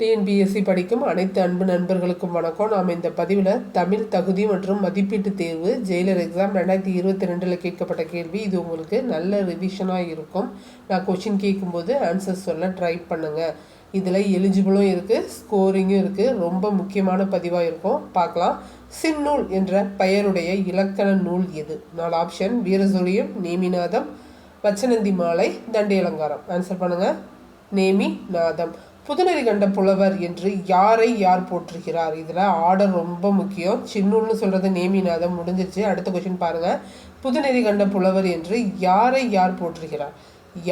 TNPSC படிக்கும் அனைத்து அன்பு நண்பர்களுக்கும் வணக்கம். நாம் இந்த பதிவில் தமிழ் தகுதி மற்றும் மதிப்பீட்டு தேர்வு ஜெயிலர் எக்ஸாம் ரெண்டாயிரத்தி இருபத்தி ரெண்டில் கேட்கப்பட்ட கேள்வி. இது உங்களுக்கு நல்ல ரிவிஷனாக இருக்கும். நான் கொஷின் கேட்கும்போது ஆன்சர் சொல்ல ட்ரை பண்ணுங்கள் இதில் எலிஜிபிளும் இருக்குது ஸ்கோரிங்கும் இருக்குது ரொம்ப முக்கியமான பதிவாக இருக்கும். பார்க்கலாம். சின்னூல் என்ற பெயருடைய இலக்கண நூல் எது? நாலு ஆப்ஷன் வீரசூரியம் நேமிநாதம் வச்சனந்தி மாலை தண்டி அலங்காரம். ஆன்சர் பண்ணுங்கள் நேமி நாதம் புதுநெறி கண்ட புலவர் என்று யாரை யார் போற்றுகிறார்? இதில் ஆர்டர் ரொம்ப முக்கியம். சின்னூல்னு சொல்கிறது நேமிநாதம் முடிஞ்சிச்சு அடுத்த கொஷின் பாருங்கள் புதுநெறி கண்ட புலவர் என்று யாரை யார் போற்றுகிறார்?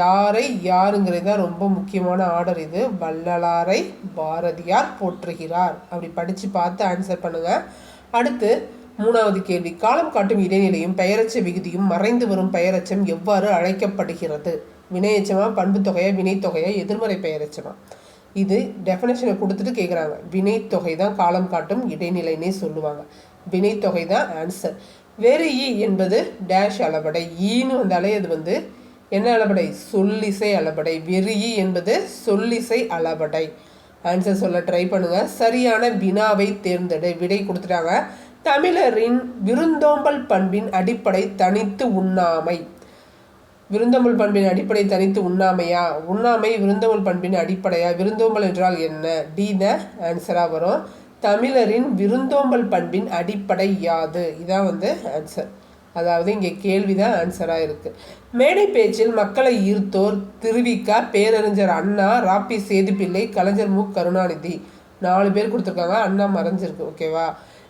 யாரை யாருங்கிறது தான் ரொம்ப முக்கியமான ஆர்டர் இது. வள்ளலாரை பாரதியார் போற்றுகிறார். அப்படி படித்து பார்த்து ஆன்சர் பண்ணுங்கள் அடுத்து மூணாவது கேள்வி. காலம் காட்டும் இடைநிலையும் பெயரச்ச விகுதியும் மறைந்து வரும் பெயரச்சம் எவ்வாறு அழைக்கப்படுகிறது? வினையச்சமா பண்பு தொகையா வினைத்தொகையா எதிர்மறை பெயரச்சமா? இது டெஃபினேஷனை கொடுத்துட்டு கேட்குறாங்க வினைத்தொகை தான் காலம் காட்டும் இடைநிலைன்னே சொல்லுவாங்க. வினைத்தொகை தான் ஆன்சர் வேறு ஈ e என்பது டேஷ் அளபடை. ஈன்னு வந்தாலே அது வந்து என்ன அளபடை? சொல்லிசை அளபடை. வெறியி e என்பது சொல்லிசை அளபடை. ஆன்சர் சொல்ல ட்ரை பண்ணுங்கள் சரியான வினாவை தேர்ந்தெடு. விடை கொடுத்துட்டாங்க. தமிழரின் விருந்தோம்பல் பண்பின் அடிப்படை தனித்து உண்ணாமை. விருந்தோம்பல் பண்பின் அடிப்படை தனித்து உண்ணாமையா? உண்ணாமை விருந்தமிழ் பண்பின் அடிப்படையா? விருந்தோம்பல் என்றால் என்ன? டி த ஆன்சராக வரும். தமிழரின் விருந்தோம்பல் பண்பின் அடிப்படை யாது? இதான் வந்து ஆன்சர் அதாவது இங்கே கேள்வி தான் ஆன்சராக இருக்குது மேடை பேச்சில் மக்களை ஈர்த்தோர் திருவிக்கா பேரறிஞர் அண்ணா ராப்பி சேதுப்பிள்ளை கலைஞர் மு. கருணாநிதி. நாலு பேர் கொடுத்துருக்காங்க. அண்ணா மறைஞ்சிருக்கு. ஓகேவா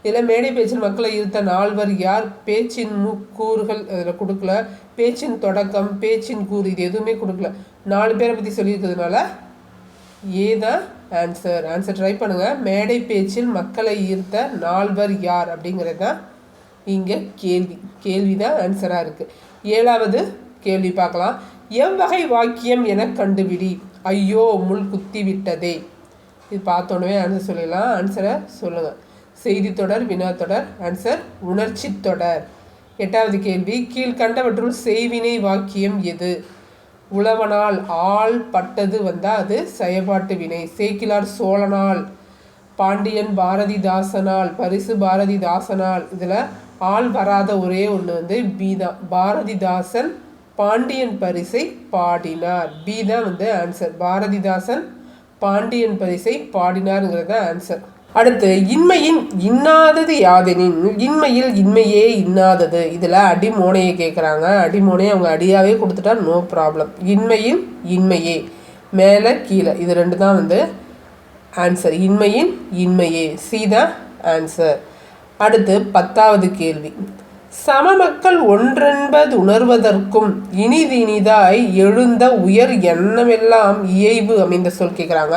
இதில் மேடை பேச்சில் மக்களை ஈர்த்த நால்வர் யார்? பேச்சின் கூறுகள் அதில் கொடுக்கல. பேச்சின் தொடக்கம் பேச்சின் கூறு இது எதுவுமே கொடுக்கல. நாலு பேரை பற்றி சொல்லியிருக்கிறதுனால ஏ தான் ஆன்சர் ஆன்சர் ட்ரை பண்ணுங்கள் மேடை பேச்சில் மக்களை ஈர்த்த நால்வர் யார் அப்படிங்கிறது தான் இங்கே கேள்வி. கேள்வி தான் ஆன்சராக இருக்குது ஏழாவது கேள்வி பார்க்கலாம். எவ்வகை வாக்கியம் என கண்டுபிடி. ஐயோ முள் குத்தி விட்டதே. இது பார்த்தோன்னே ஆன்சர் சொல்லிடலாம். ஆன்சரை சொல்லுங்கள் செய்தி தொடர் வினா தொடர் ஆன்சர் உணர்ச்சி தொடர். எட்டாவது கேள்வி கீழ்கண்டவற்றுள் செய்வினை வாக்கியம் எது? உழவனால் ஆள் பட்டது வந்தால் அது செயற்பாட்டு வினை. சேக்கிலார் சோழனால் பாண்டியன் பாரதிதாசனால் பரிசு பாரதிதாசனால் இதில் ஆள் வராத ஒரே ஒன்று வந்து பி தான் பாரதிதாசன் பாண்டியன் பரிசை பாடினார். பி தான் வந்து ஆன்சர் பாரதிதாசன் பாண்டியன் பரிசை பாடினாருங்கிறது தான் ஆன்சர் அடுத்து இன்மையின் இன்னாதது யாதெனின்? இன்மையில் இன்மையே இன்னாதது. இதில் அடிமோனையை கேட்குறாங்க அடிமோனையை அவங்க அடியாகவே கொடுத்துட்டா நோ ப்ராப்ளம் இன்மையின் இன்மையே. மேலே கீழே. இது ரெண்டு தான் வந்து ஆன்சர் இன்மையின் இன்மையே. சி ஆன்சர் அடுத்து பத்தாவது கேள்வி. சமமக்கள் ஒன்றென்பது உணர்வதற்கும் இனிதினிதாய் எழுந்த உயர் எண்ணமெல்லாம் இயைபு அமைந்த சொல் கேட்குறாங்க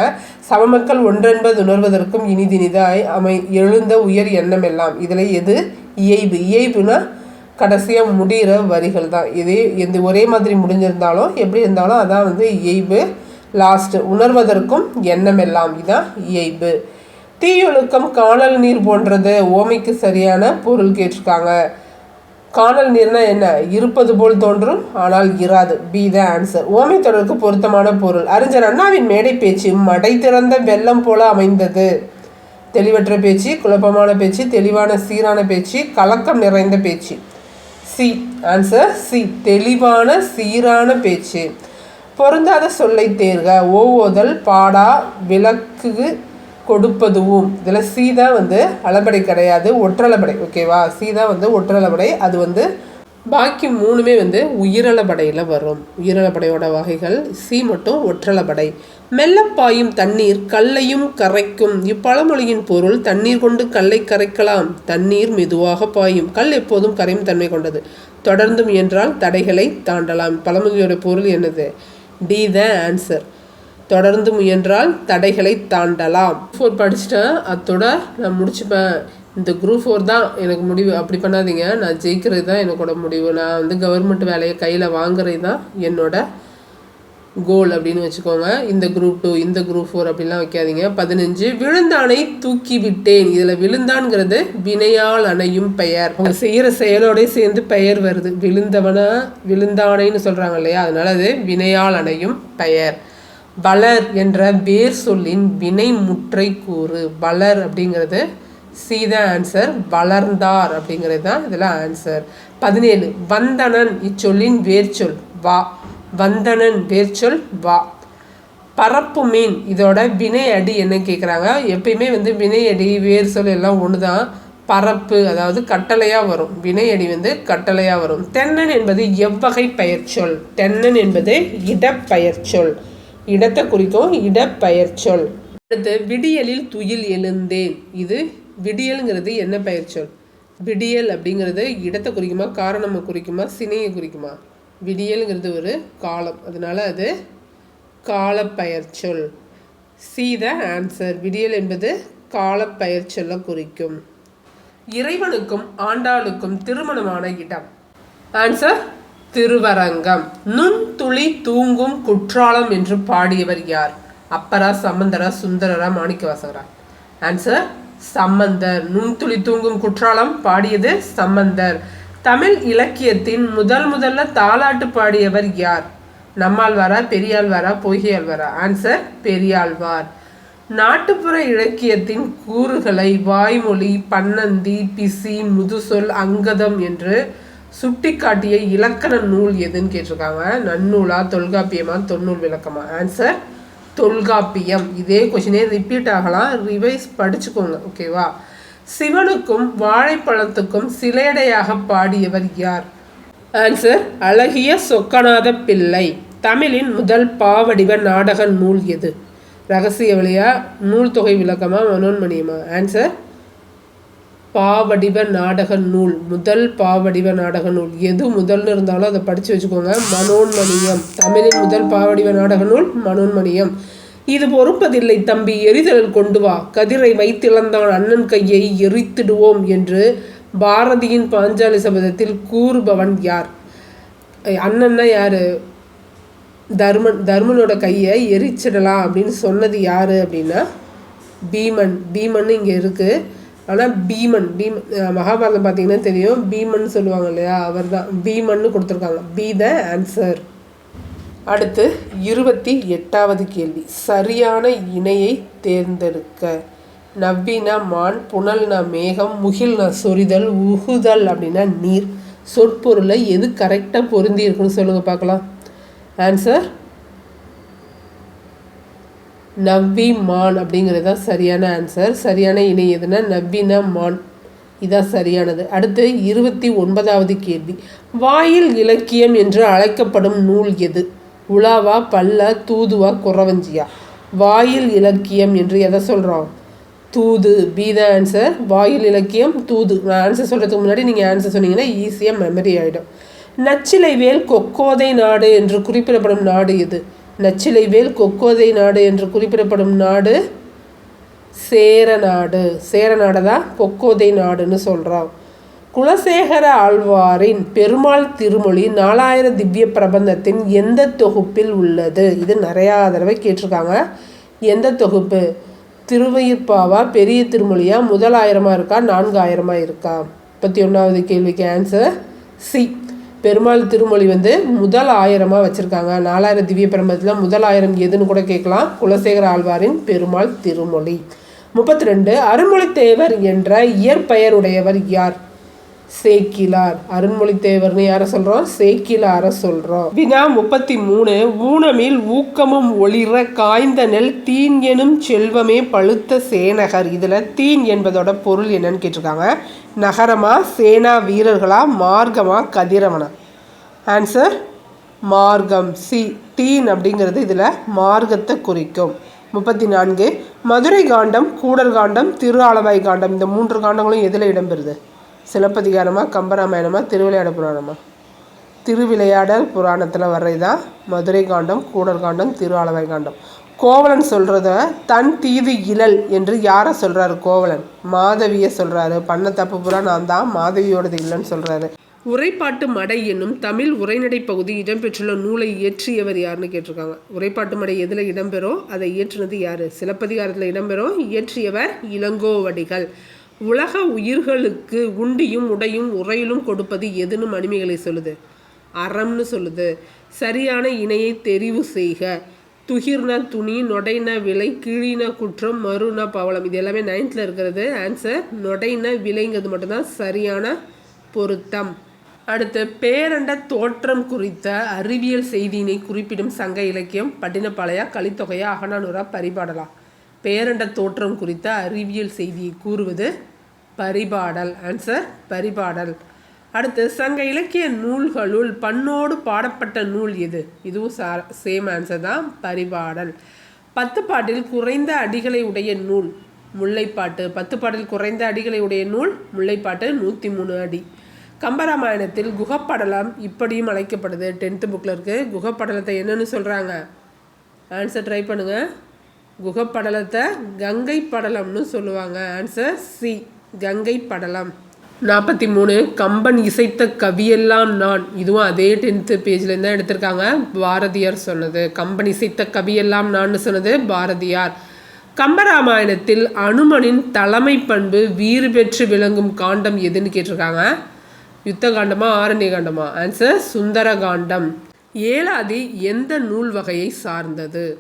சமமக்கள் ஒன்றென்பது உணர்வதற்கும் இனிதினிதாய் அமை எழுந்த உயர் எண்ணமெல்லாம். இதில் எது? இயைபு. இயைபுனா கடைசியாக முடிகிற வரிகள் தான் இதே எந்த ஒரே மாதிரி முடிஞ்சிருந்தாலும் எப்படி இருந்தாலும் அதான் வந்து இயைபு. லாஸ்ட்டு உணர்வதற்கும் எண்ணமெல்லாம். இதுதான் இயைபு. தீயொழுக்கம் காணல் நீர் போன்றது. ஓமைக்கு சரியான பொருள் கேட்டிருக்காங்க. காணல் நீர்னா என்ன? இருப்பது போல் தோன்றும் ஆனால் இராது. பி த ஆன்சர் ஓமை தொடருக்கு பொருத்தமான பொருள். அறிஞர் அண்ணாவின் மேடை பேச்சு மடை திறந்த வெள்ளம் போல அமைந்தது. தெளிவற்ற பேச்சு குழப்பமான பேச்சு தெளிவான சீரான பேச்சு கலக்கம் நிறைந்த பேச்சு. சி ஆன்சர் சி தெளிவான சீரான பேச்சு. பொருந்தாத சொல்லை தேர்க. ஓவோதல் பாடா விளக்கு கொடுப்பதுவும். இதில் சீதா தான் வந்து அளபடை கிடையாது ஒற்றளபடை. ஓகேவா சீதா தான் வந்து ஒற்றளபடை. அது வந்து பாக்கி மூணுமே வந்து உயிரளபடையில் வரும். உயிரளபடையோட வகைகள் சி மட்டும் ஒற்றளபடை. மெல்ல பாயும் தண்ணீர் கல்லையும் கரைக்கும். இப்பழமொழியின் பொருள் தண்ணீர் கொண்டு கல்லை கரைக்கலாம். தண்ணீர் மெதுவாக பாயும். கல் எப்போதும் கரையும் தன்மை கொண்டது. தொடர்ந்தும் என்றால் தடைகளை தாண்டலாம். பழமொழியோட பொருள் என்னது? டி த ஆன்சர் தொடர்ந்து முயன்றால் தடைகளை தாண்டலாம். ஃபோர் படிச்சுட்டேன். அத்தோட நான் முடிச்சுப்பேன். இந்த குரூப் ஃபோர் தான் எனக்கு முடிவு. அப்படி பண்ணாதீங்க. நான் ஜெயிக்கிறது தான் எனக்கோட முடிவு. நான் வந்து கவர்மெண்ட் வேலையை கையில் வாங்குறது தான் என்னோட கோல் அப்படின்னு வச்சுக்கோங்க. இந்த குரூப் டூ இந்த குரூப் ஃபோர் அப்படிலாம் வைக்காதீங்க. பதினஞ்சு விழுந்தானை தூக்கி விட்டேன். இதில் விழுந்தான்ங்கிறது வினையால் அணையும் பெயர். அவங்க செய்கிற செயலோடய சேர்ந்து பெயர் வருது. விழுந்தவனா விழுந்தானைன்னு சொல்கிறாங்க இல்லையா? அதனால அது வினையால் அணையும் பெயர். வளர் என்ற வேர் சொல்லின் வினை முற்றை கூறு. வளர் அப்படிங்கிறது சி ஆன்சர் வளர்ந்தார் அப்படிங்கிறது தான் இதில் ஆன்சர் பதினேழு வந்தனன் இச்சொல்லின் வேர்ச்சொல் வா. வந்தனன் வேர்ச்சொல் வா. பரப்பு மீன் இதோட வினை அடி என்ன கேட்குறாங்க எப்பயுமே வந்து வினை அடி வேர் சொல் எல்லாம் ஒன்று தான் பரப்பு அதாவது கட்டளையாக வரும். வினை அடி வந்து கட்டளையாக வரும். தென்னன் என்பது எவ்வகை பெயர்ச்சொல் தென்னன் என்பது இடப்பெயர்ச்சொல் இடத்தை குறிக்கும் இடப்பெயர்ச்சொல் அடுத்து விடியலில் துயில் எழுந்தேன். இது விடியலுங்கிறது என்ன பெயர்ச்சொல் விடியல் அப்படிங்கிறது இடத்தை குறிக்குமா காரணமாக குறிக்குமா சினையை குறிக்குமா? விடியலுங்கிறது ஒரு காலம். அதனால அது காலப்பெயர்ச்சொல் சி த ஆன்சர் விடியல் என்பது காலப்பெயர்ச்சொல்லை குறிக்கும். இறைவனுக்கும் ஆண்டாளுக்கும் திருமணமான இடம். ஆன்சர் திருவரங்கம். நுண் துளி தூங்கும் குற்றாலம் என்று பாடியவர் யார்? அப்பரா சம்பந்தரா சுந்தரரா மாணிக்கவாசகரா. ஆன்சர் சம்பந்தர். நுண்துளி தூங்கும் குற்றாலம் பாடியது சம்பந்தர். தமிழ் இலக்கியத்தின் முதல் முதல்ல தாலாட்டு பாடியவர் யார்? நம்மாழ்வாரா பெரியாழ்வாரா பொய்கையாழ்வாரா ஆன்சர் பெரியாழ்வார். நாட்டுப்புற இலக்கியத்தின் கூறுகளை வாய்மொழி பன்னந்தி பிசி முதுசொல் அங்கதம் என்று சுட்டிக்காட்டிய இலக்கண நூல் எதுன்னு கேட்டிருக்காங்க. நன்னூலா தொல்காப்பியமா தொன்னூல் விளக்கமா? ஆன்சர் தொல்காப்பியம். இதே கொஷினே ரிப்பீட் ஆகலாம். ரிவைஸ் படிச்சுக்கோங்க ஓகேவா சிவனுக்கும் வாழைப்பழத்துக்கும் சிலையடையாக பாடியவர் யார்? ஆன்சர் அழகிய சொக்கநாத பிள்ளை. தமிழின் முதல் பாவடிவ நாடக நூல் எது? ரகசிய வழியா நூல் தொகை விளக்கமா மனோன்மணியமா? ஆன்சர் பாவடிவ நாடக நூல் முதல் பாவடிவ நாடக நூல் எது முதல்னு இருந்தாலும் அதை படித்து வச்சுக்கோங்க. மனோன்மணியம். தமிழின் முதல் பாவடிவ நாடக நூல் மனோன்மணியம். இது பொறுப்பதில்லை தம்பி. எரிதல் கொண்டு வா. கதிரை வைத்திழந்தான். அண்ணன் கையை எரித்திடுவோம் என்று பாரதியின் பாஞ்சாலி சபதத்தில் கூறுபவன் யார்? அண்ணன்னா யார்? தர்மன் தர்மனோட கையை எரிச்சிடலாம் அப்படின்னு சொன்னது யார் அப்படின்னா? பீமன். பீமன் இங்கே இருக்குது ஆனால் பீமன் பீமன் மகாபாரதம் பார்த்தீங்கன்னா தெரியும். பீமன் சொல்லுவாங்க இல்லையா? அவர் தான் பீமன்னு கொடுத்துருக்காங்க. பி த ஆன்சர் அடுத்து இருபத்தி எட்டாவது கேள்வி. சரியான இணையை தேர்ந்தெடுக்க. நவ்வினா மான் புனல்னா மேகம் முகில்னா சொரிதல் உகுதல் அப்படின்னா நீர். சொற்பொருளை எது கரெக்டாக பொருந்தி இருக்குன்னு சொல்லுங்கள் பார்க்கலாம். ஆன்சர் நவ்வி மான் அப்படிங்கிறது தான் சரியான ஆன்சர் சரியான இணை எதுனா நவ்வின மான். இதான் சரியானது. அடுத்து இருபத்தி ஒன்பதாவது கேள்வி. வாயில் இலக்கியம் என்று அழைக்கப்படும் நூல் எது? உலாவா பல்ல தூதுவா குறவஞ்சியா? வாயில் இலக்கியம் என்று எதை சொல்கிறோம் தூது. பி த ஆன்சர் வாயில் இலக்கியம் தூது. நான் ஆன்சர் சொல்கிறதுக்கு முன்னாடி நீங்கள் ஆன்சர் சொன்னீங்கன்னா ஈஸியாக மெமரி ஆகிடும் நச்சிலைவேல் கொக்கோதை நாடு என்று குறிப்பிடப்படும் நாடு எது? நச்சிலைவேல் கொக்கோதை நாடு என்று குறிப்பிடப்படும் நாடு சேர நாடு. சேர நாடுதான் கொக்கோதை நாடுன்னு சொல்கிறோம் குலசேகர ஆழ்வாரின் பெருமாள் திருமொழி நாலாயிர திவ்ய பிரபந்தத்தின் எந்த தொகுப்பில் உள்ளது? இது நிறையா தடவை கேட்டிருக்காங்க. எந்த தொகுப்பு? திருவயிர்ப்பாவா? பெரிய திருமொழியா? முதலாயிரமாக இருக்கா? நான்காயிரமாக இருக்கா? முப்பத்தி ஒன்றாவது கேள்விக்கு ஆன்சர் சி பெருமாள் திருமொழி வந்து முதல் ஆயிரமாக வச்சுருக்காங்க. நாலாயிரம் திவ்ய பிரபந்தத்தில் முதல் ஆயிரம் எதுன்னு கூட கேட்கலாம். குலசேகர ஆழ்வாரின் பெருமாள் திருமொழி. முப்பத்தி ரெண்டு அருள்மொழித்தேவர் என்ற இயற்பெயருடையவர் யார்? சேக்கிலார். அருண்மொழி தேவர்னு சொல்கிறோம் சேக்கிலார சொல்கிறோம் வினா முப்பத்தி மூணு ஊனமில் ஊக்கமும் ஒளிர காய்ந்த நெல் தீன் எனும் செல்வமே பழுத்த சேனகர். இதில் தீன் என்பதோட பொருள் என்னன்னு கேட்டிருக்காங்க. நகரமா சேனா வீரர்களா மார்க்கமா கதிரவனா? ஆன்சர் மார்க்கம். சி தீன் அப்படிங்கிறது இதில் மார்க்கத்தை குறிக்கும். முப்பத்தி நான்கு மதுரை காண்டம் கூடர் காண்டம் திரு ஆலவாய் காண்டம். இந்த மூன்று காண்டங்களும் எதில் இடம்பெறுது? சிலப்பதிகாரமாக கம்பராமாயணமாக திருவிளையாட புராணமா? திருவிளையாடல் புராணத்தில் வர்றதுதான் மதுரை காண்டம் கூடல் காண்டம் திரு ஆலவாய் காண்டம். கோவலன் சொல்கிறத தன் தீது இழல் என்று யாரை சொல்கிறாரு கோவலன்? மாதவியை சொல்கிறாரு பண்ண தப்பு புறா நான் தான் மாதவியோடது இல்லைன்னு சொல்கிறாரு உரைப்பாட்டு மடை என்னும் தமிழ் உரைநடை பகுதி இடம்பெற்றுள்ள நூலை இயற்றியவர் யாருன்னு கேட்டிருக்காங்க. உரைப்பாட்டு மடை எதில் இடம்பெறும் அதை இயற்றினது யார்? சிலப்பதிகாரத்தில் இடம்பெறும் இயற்றியவர் இளங்கோவடிகள். உலக உயிர்களுக்கு உண்டியும் உடையும் உரையிலும் கொடுப்பது எதுன்னு மணிமேகலை சொல்லுது. அறம்னு சொல்லுது. சரியான இணையை தெரிவு செய்க. துகிர்னா துணி நொடைனா விலை கீழினா குற்றம் மறுனா பவளம். இது எல்லாமே நைன்த்தில் இருக்கிறது. ஆன்சர் நொடைனா விலைங்கிறது மட்டும்தான் சரியான பொருத்தம். அடுத்து பேரண்ட தோற்றம் குறித்த அறிவியல் செய்தியினை குறிப்பிடும் சங்க இலக்கியம் பட்டினப்பாளையா கலித்தொகையா அகனானூரா பரிபாடலா. பேரண்ட தோற்றம் குறித்த அறிவியல் செய்தியை கூறுவது பரிபாடல். ஆன்சர் பரிபாடல். அடுத்து சங்க இலக்கிய நூல்களுள் பண்ணோடு பாடப்பட்ட நூல் எது? இதுவும் சா சேம் ஆன்சர் தான். பரிபாடல். பத்து பாட்டில் குறைந்த அடிகளை உடைய நூல். முல்லைப்பாட்டு. பத்து பாட்டில் குறைந்த அடிகளை உடைய நூல். முல்லைப்பாட்டு நூற்றி மூணு அடி. கம்பராமாயணத்தில் குகப்படலம் இப்படியும் அழைக்கப்படுது. டென்த்து புக்கில் இருக்குது குகப்படலத்தை என்னென்னு சொல்கிறாங்க ஆன்சர் ட்ரை பண்ணுங்கள் குகப்படலத்தை கங்கை படலம்னு சொல்லுவாங்க. ஆன்சர் சி கங்கை படலம். நாற்பத்தி மூணு கம்பன் இசைத்த கவியெல்லாம் நான். இதுவும் அதே டென்த்து பேஜ்லேருந்து தான் எடுத்திருக்காங்க. பாரதியார் சொன்னது. கம்பன் இசைத்த கவியெல்லாம் நான்னு சொன்னது பாரதியார். கம்பராமாயணத்தில் அனுமனின் தலைமை பண்பு வீறு பெற்று விளங்கும் காண்டம் எதுன்னு கேட்டிருக்காங்க. யுத்த காண்டமா ஆரண்ய காண்டமா? ஆன்சர் சுந்தர காண்டம் ஏலாதி எந்த நூல் வகையை சார்ந்தது?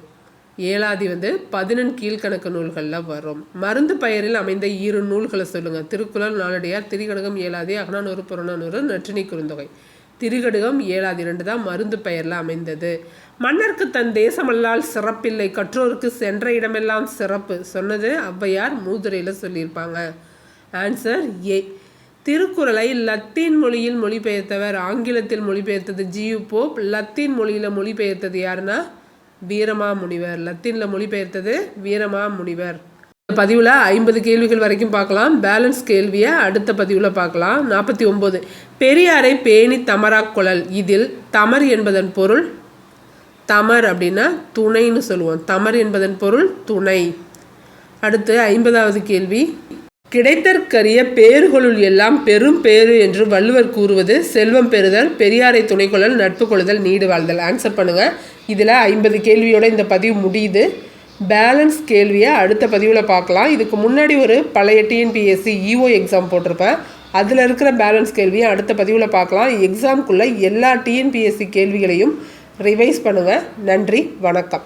ஏழாதி வந்து பதினெண் கீழ்கணக்கு நூல்களில் வரும். மருந்து பெயரில் அமைந்த இரு நூல்களை சொல்லுங்கள் திருக்குறள் நாளடியார் திரிகடுகம் ஏழாதி அகனானூறு புறநானூறு நற்றினி குறுந்தொகை. திரிகடுகம் ஏழாதி ரெண்டு தான் மருந்து பெயரில் அமைந்தது. மன்னருக்கு தன் தேசமல்லால் சிறப்பில்லை. கற்றோருக்கு சென்ற இடமெல்லாம் சிறப்பு. சொன்னது ஔவையார் மூதுரையில் சொல்லியிருப்பாங்க. ஆன்சர் ஏ திருக்குறளை லத்தீன் மொழியில் மொழிபெயர்த்தவர் ஆங்கிலத்தில் மொழிபெயர்த்தது ஜியு போப். லத்தீன் மொழியில் மொழிபெயர்த்தது யாருன்னா வீரமா முனிவர். லத்தீனில் மொழிபெயர்த்தது வீரமா முனிவர். இந்த பதிவில் ஐம்பது கேள்விகள் வரைக்கும் பார்க்கலாம். பேலன்ஸ் கேள்வியை அடுத்த பதிவில் பார்க்கலாம். நாற்பத்தி ஒம்பது பெரியாரை பேணி தமரா குழல். இதில் தமர் என்பதன் பொருள் தமர் அப்படின்னா துணைன்னு சொல்லுவோம். தமர் என்பதன் பொருள் துணை. அடுத்து ஐம்பதாவது கேள்வி. கிடைத்தற்கரிய பேறுகளுள் எல்லாம் பெரும் பேறு என்று வள்ளுவர் கூறுவது செல்வம் பெறுதல் பெரியாரை துணை கொள்ளல் நட்பு கொள்ளுதல் நீடு வாழ்தல். ஆன்சர் பண்ணுங்கள் இதில் ஐம்பது கேள்வியோட இந்த பதிவு முடியுது. பேலன்ஸ் கேள்வியை அடுத்த பதிவில் பார்க்கலாம். இதுக்கு முன்னாடி ஒரு பழைய டிஎன்பிஎஸ்சி இஓ எக்ஸாம் போட்டிருப்பேன். அதில் இருக்கிற பேலன்ஸ் கேள்வியை அடுத்த பதிவில் பார்க்கலாம். எக்ஸாம்குள்ளே எல்லா டிஎன்பிஎஸ்சி கேள்விகளையும் ரிவைஸ் பண்ணுங்கள் நன்றி வணக்கம்.